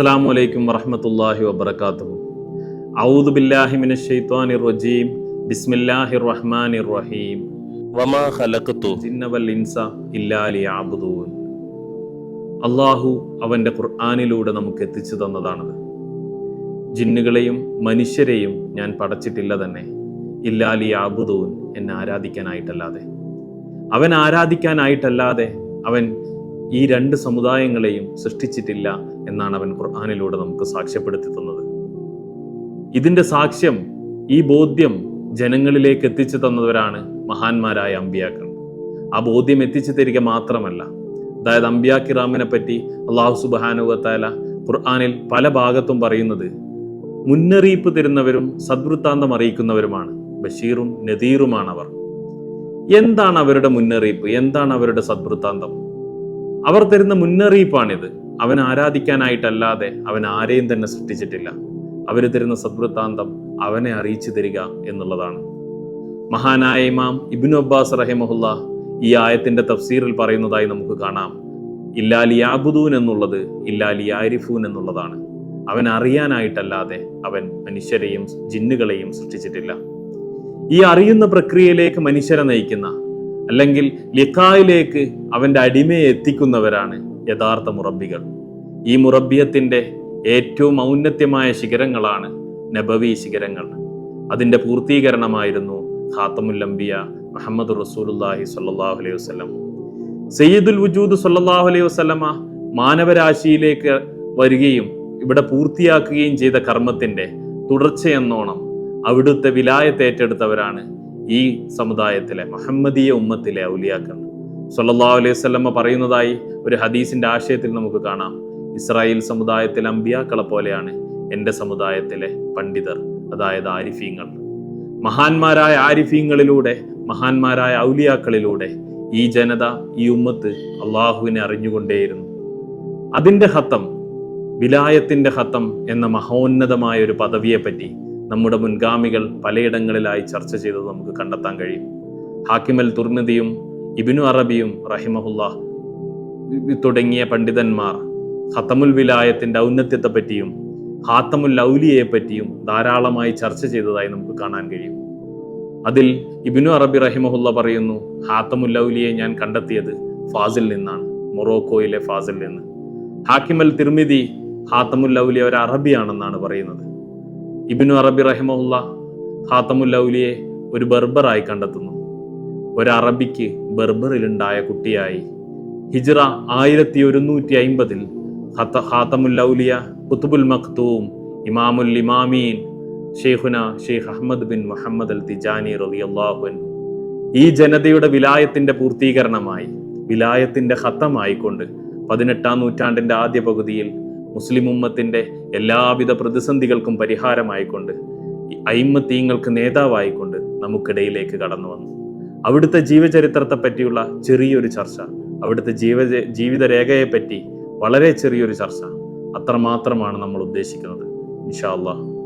അസ്സാം വലൈക്കും വറഹമത്തല്ലാഹി വബർക്കാത്തു ഔദു ബില്ലാഹി ശൈത്വാനിർ റജീം. ബിസ്മില്ലാഹിർ റഹ്മാനിർ റഹീം. വമാ ഖലഖ്തു ജിന്നവൽ ഇൻസ ഇല്ലാ ലിയഅബ്ദൂൻ അള്ളാഹു അവന്റെ ഖുർആാനിലൂടെ നമുക്ക് എത്തിച്ചു തന്നതാണത്. ജിന്നുകളെയും മനുഷ്യരെയും ഞാൻ പടച്ചിട്ടില്ല തന്നെ. ഇല്ലാ ലിയഅബ്ദൂൻ എന്നെ ആരാധിക്കാനായിട്ടല്ലാതെ. അവൻ ആരാധിക്കാനായിട്ടല്ലാതെ അവൻ ഈ രണ്ട് സമുദായങ്ങളെയും സൃഷ്ടിച്ചിട്ടില്ല എന്നാണ് അവൻ ഖുർആാനിലൂടെ നമുക്ക് സാക്ഷ്യപ്പെടുത്തി തന്നത്. ഇതിന്റെ സാക്ഷ്യം ഈ ബോധ്യം ജനങ്ങളിലേക്ക് എത്തിച്ചു തന്നവരാണ് മഹാന്മാരായ അമ്പിയാക്കൾ. ആ ബോധ്യം എത്തിച്ചു തരിക മാത്രമല്ല അതായത് അമ്പിയാക്കിറാമിനെ പറ്റി അള്ളാഹു സുബാനുവത്താല ഖുർആാനിൽ പല ഭാഗത്തും പറയുന്നത് മുന്നറിയിപ്പ് തരുന്നവരും സദ്വൃത്താന്തം അറിയിക്കുന്നവരുമാണ് ബഷീറും നദീറുമാണ് അവർ. എന്താണ് അവരുടെ മുന്നറിയിപ്പ്? എന്താണ് അവരുടെ സദ്വൃത്താന്തം? അവർ തരുന്ന മുന്നറിയിപ്പാണിത്. അവൻ ആരാധിക്കാനായിട്ടല്ലാതെ അവൻ ആരെയും തന്നെ സൃഷ്ടിച്ചിട്ടില്ല. അവർ തരുന്ന സദ്വൃത്താന്തം അവനെ അറിയിച്ചു തരിക എന്നുള്ളതാണ്. മഹാനായ ഇമാം ഇബിൻ അബ്ബാസ് റഹിമഹുല്ല ഈ ആയത്തിന്റെ തഫ്സീറിൽ പറയുന്നതായി നമുക്ക് കാണാം. ഇല്ലാലിയാബുദൂൻ എന്നുള്ളത് ഇല്ലാലിയാരിഫൂൻ എന്നുള്ളതാണ്. അവൻ അറിയാനായിട്ടല്ലാതെ അവൻ മനുഷ്യരെയും ജിന്നുകളെയും സൃഷ്ടിച്ചിട്ടില്ല. ഈ അറിയുന്ന പ്രക്രിയയിലേക്ക് മനുഷ്യരെ നയിക്കുന്ന അല്ലെങ്കിൽ ലിഖായിലേക്ക് അവന്റെ അടിമയെ എത്തിക്കുന്നവരാണ് യഥാർത്ഥ മുറബികൾ ഈ മുറബിയത്തിന്റെ ഏറ്റവും ഔന്നത്യമായ ശിഖരങ്ങളാണ് നബവി ശിഖരങ്ങൾ. അതിന്റെ പൂർത്തീകരണമായിരുന്നു ഖാത്തമുല്ലംബിയ മുഹമ്മദ് റസൂലുല്ലാഹി സല്ലാഹു അലൈഹി വസ്ലം സയ്യിദുൽ വുജൂദ് സല്ലാഹു അലൈഹി വസല്ലമ മാനവരാശിയിലേക്ക് വരികയും ഇവിടെ പൂർത്തിയാക്കുകയും ചെയ്ത കർമ്മത്തിന്റെ തുടർച്ചയെന്നോണം അവിടുത്തെ വിലായത്ത് ഏറ്റെടുത്തവരാണ് ഈ സമുദായത്തിലെ മുഹമ്മദീയ ഉമ്മത്തിലെ ഔലിയാക്കൾ. സല്ലല്ലാഹു അലൈഹി പറയുന്നതായി ഒരു ഹദീസിന്റെ ആശയത്തിൽ നമുക്ക് കാണാം. ഇസ്രായേൽ സമുദായത്തിലെ അമ്പിയാക്കളെ പോലെയാണ് എന്റെ സമുദായത്തിലെ പണ്ഡിതർ അതായത് ആരിഫീങ്ങൾ. മഹാന്മാരായ ആരിഫീങ്ങളിലൂടെ മഹാന്മാരായ ഔലിയാക്കളിലൂടെ ഈ ജനത ഈ ഉമ്മത്ത് അള്ളാഹുവിനെ അറിഞ്ഞുകൊണ്ടേയിരുന്നു. അതിന്റെ ഹത്തം വിലായത്തിന്റെ ഹത്തം എന്ന മഹോന്നതമായ ഒരു പദവിയെപ്പറ്റി നമ്മുടെ മുൻഗാമികൾ പലയിടങ്ങളിലായി ചർച്ച ചെയ്തത് നമുക്ക് കണ്ടെത്താൻ കഴിയും. ഹാക്കിമൽ തുർമിദിയും ഇബിനു അറബിയും റഹിമഹുല്ല തുടങ്ങിയ പണ്ഡിതന്മാർ ഹത്തമുൽ വിലായത്തിന്റെ ഔന്നത്യത്തെ പറ്റിയും ഹാത്തമുൽ ഔലിയെ പറ്റിയും ധാരാളമായി ചർച്ച ചെയ്തതായി നമുക്ക് കാണാൻ കഴിയും. അതിൽ ഇബിനു അറബി റഹിമഹുല്ല പറയുന്നു ഹാത്തമുൽ ഔലിയെ ഞാൻ കണ്ടെത്തിയത് ഫാസിൽ നിന്നാണ് മൊറോക്കോയിലെ ഫാസിൽ നിന്ന്. ഹാക്കിമൽ തിർമിതി ഹാത്തമുൽ ഔലിയ ഒരു അറബിയാണെന്നാണ് പറയുന്നത്. ഇബിനു അറബി റഹിമുള്ള ഹാത്തമുൽ ഔലിയെ ഒരു ബർബറായി കണ്ടെത്തുന്നു. ഒരു അറബിക്ക് ബർബറിലുണ്ടായ കുട്ടിയായി. ഹിജ്റ ആയിരത്തി ഒരുന്നൂറ്റി അയിമ്പതിൽ ഹാത്തമുൽ ഔലിയ കുത്തുബുൽ മഖ്തൂം ഇമാമുൽ ഇമാമീൻ ഷെയ്ഖുന ഷെയ്ഖ് അഹമ്മദ് ബിൻ മുഹമ്മദ് അൽ തിജാനി റളിയല്ലാഹു അൻഹു. ഈ ജനതയുടെ വിലായത്തിന്റെ പൂർത്തീകരണമായി വിലായത്തിന്റെ ഹത്തമായിക്കൊണ്ട് പതിനെട്ടാം നൂറ്റാണ്ടിന്റെ ആദ്യ പകുതിയിൽ മുസ്ലിം ഉമ്മത്തിന്റെ എല്ലാവിധ പ്രതിസന്ധികൾക്കും പരിഹാരമായിക്കൊണ്ട് അയിമ്മത്തീങ്ങൾക്ക് നേതാവായിക്കൊണ്ട് നമുക്കിടയിലേക്ക് കടന്നു വന്നു. അവിടുത്തെ ജീവചരിത്രത്തെ പറ്റിയുള്ള ചെറിയൊരു ചർച്ച അവിടുത്തെ ജീവ ജീവിതരേഖയെ പറ്റി വളരെ ചെറിയൊരു ചർച്ച അത്രമാത്രമാണ് നമ്മൾ ഉദ്ദേശിക്കുന്നത്. ഇൻഷാ അള്ളാഹ്.